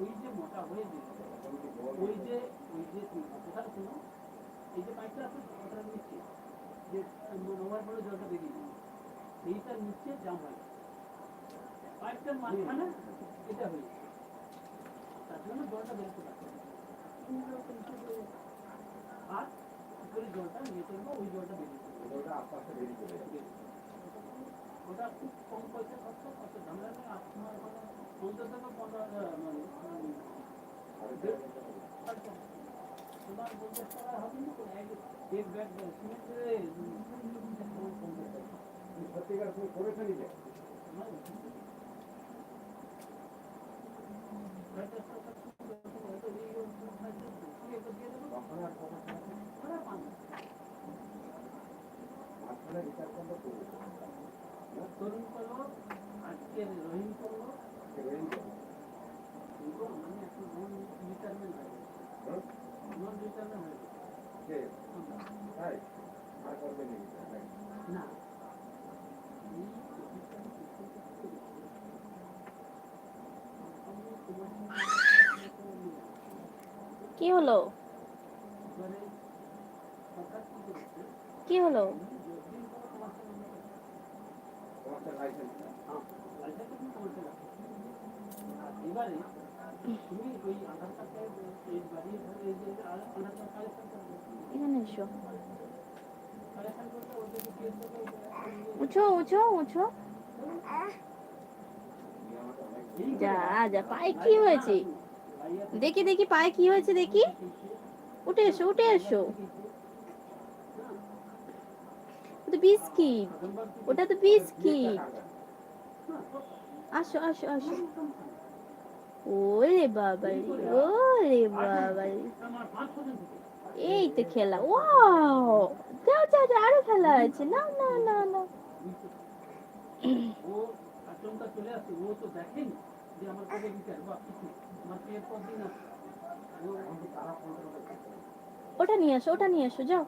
ওই যে মোটা হয়ে ওই যে ওই যে এই যে পাইপটা আছে যে নোভার পরে জলটা বেরিয়ে জাম হয় পাইপটার মাঝখানে এটা তার জন্য জলটা বেরোতে পারছে আর উপরে জলটা নিয়ে চলবো ওই জলটা বেরিয়ে চলবে ওটা খুব কম পয়সা খরচ ঝামেলা বিচার করল করব তরুণ করল আজকে রহিম করল কে হলো? কি হলো তোমার তো লাইসেন্স হ্যাঁ লাইসেন্স কিন্তু তোমার চলে আসবে। আর এবারে তুমি ওই আধার কার্ডটা এই বাড়ি এই যে আধার কার্ড কালেকশন করবে এখানে এসো। উঠো উঠো উঠো। যা যা, পায়ে কি হয়েছে? দেখি দেখি, পায়ে কি হয়েছে দেখি। উঠে এসো উঠে এসো। তো বিস্কিট। ওটা তো বিস্কিট। আসো আসো আসো। ওরে বাবা ওরে বাবা। এই তো খেলা, ওয়াও। যা যা যা আরও খেলা আছে। না না না না ওটা নিয়ে আসো, ওটা নিয়ে আসো, যাও।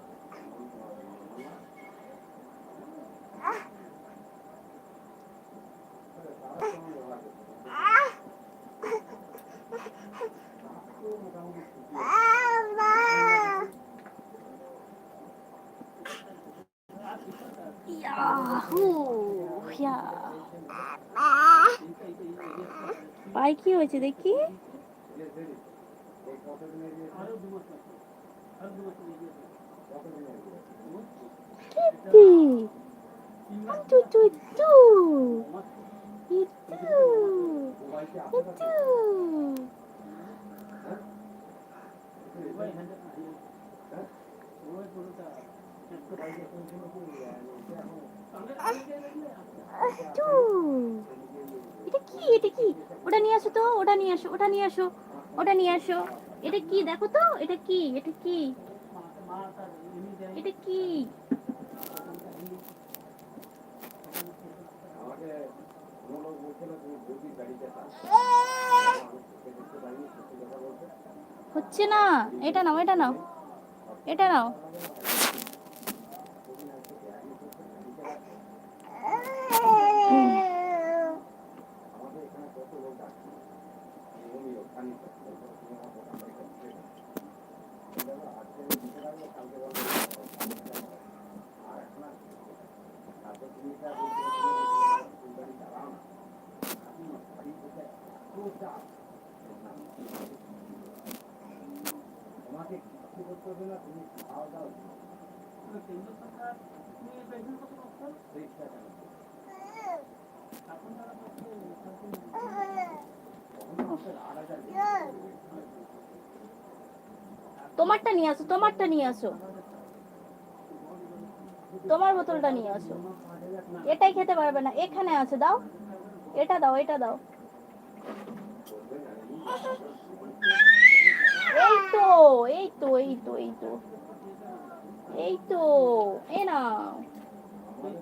ইয়াহু ইয়া পায়ে কি হয়েছে দেখি? টু এটা কি? এটা কি? ওটা নিয়ে আসো তো, ওটা নিয়ে আসো, ওটা নিয়ে আসো, ওটা নিয়ে আসো। এটা কি? দেখো তো, এটা কি? এটা কি? এটা কি? হচ্ছে না। এটা নাও এটা নাও। এটা নাও আমাদের এখানে কত লোক ডাকছে এমনি ওখানে আজকে দিতে পারবে কালকে বলবে আর এখন আর তারপর তুমি যা বলছো তুমি গাড়ি চালাও না আপনি গাড়ি থেকে এত চাপ তোমারটা নিয়ে আসো তোমারটা নিয়ে আসো। তোমার বোতলটা নিয়ে আসো। এটাই খেতে পারবে না। এখানে আছে, দাও। এটা দাও এটা দাও। এই তো এই তো এই তো এই তো। এই তো, এ না।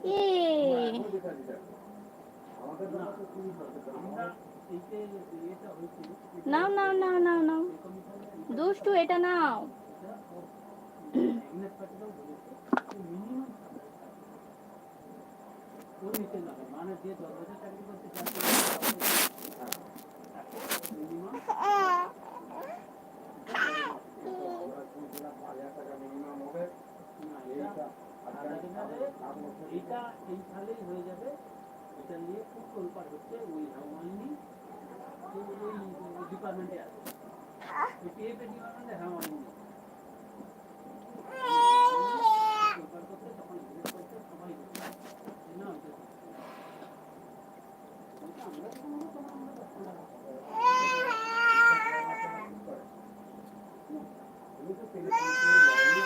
এ। নাও নাও নাও নাও নাও। দুষ্টু, এটা নাও। এইটা এই সালেই হয়ে যাবে এটা নিয়ে খুব তোলপাট হচ্ছে ওই হাওয়াইনি ওই ডিপার্টমেন্টে আছে ডিপার্টমেন্টে হাওয়াইনি তোলপাট করতে তখন জিজ্ঞেস করতে সবাই করছে। না ওইটা ওইটা আমরা তো কোনো রকম আমরা দশ টাকা তুমি তো টেলিফোন করে বলো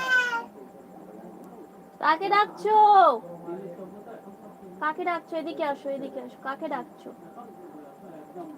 কাকে ডাকছো? কাকে ডাকছো? এদিকে আসো এদিকে আসো। কাকে ডাকছো? এখন একদম